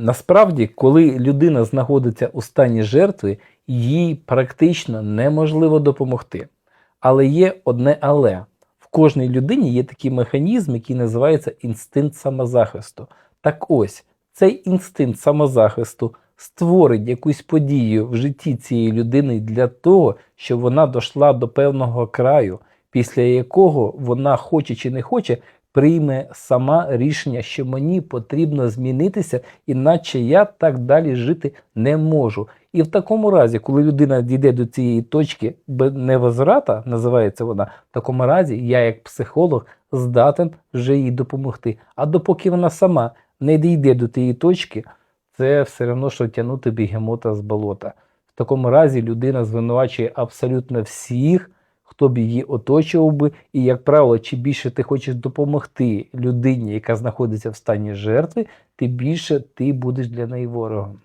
Насправді, коли людина знаходиться у стані жертви, їй практично неможливо допомогти. Але є одне але. В кожній людині є такий механізм, який називається інстинкт самозахисту. Так ось, цей інстинкт самозахисту створить якусь подію в житті цієї людини для того, щоб вона дійшла до певного краю, після якого вона, хоче чи не хоче, прийме сама рішення, що мені потрібно змінитися, іначе я так далі жити не можу. І в такому разі, коли людина дійде до цієї точки невозврата, називається вона, в такому разі я, як психолог, здатен вже їй допомогти. А допоки вона сама не дійде до тієї точки, це все одно, що тягнути бігемота з болота. В такому разі людина звинувачує абсолютно всіх, хто б її оточував би, і, як правило, чим більше ти хочеш допомогти людині, яка знаходиться в стані жертви, тим більше ти будеш для неї ворогом.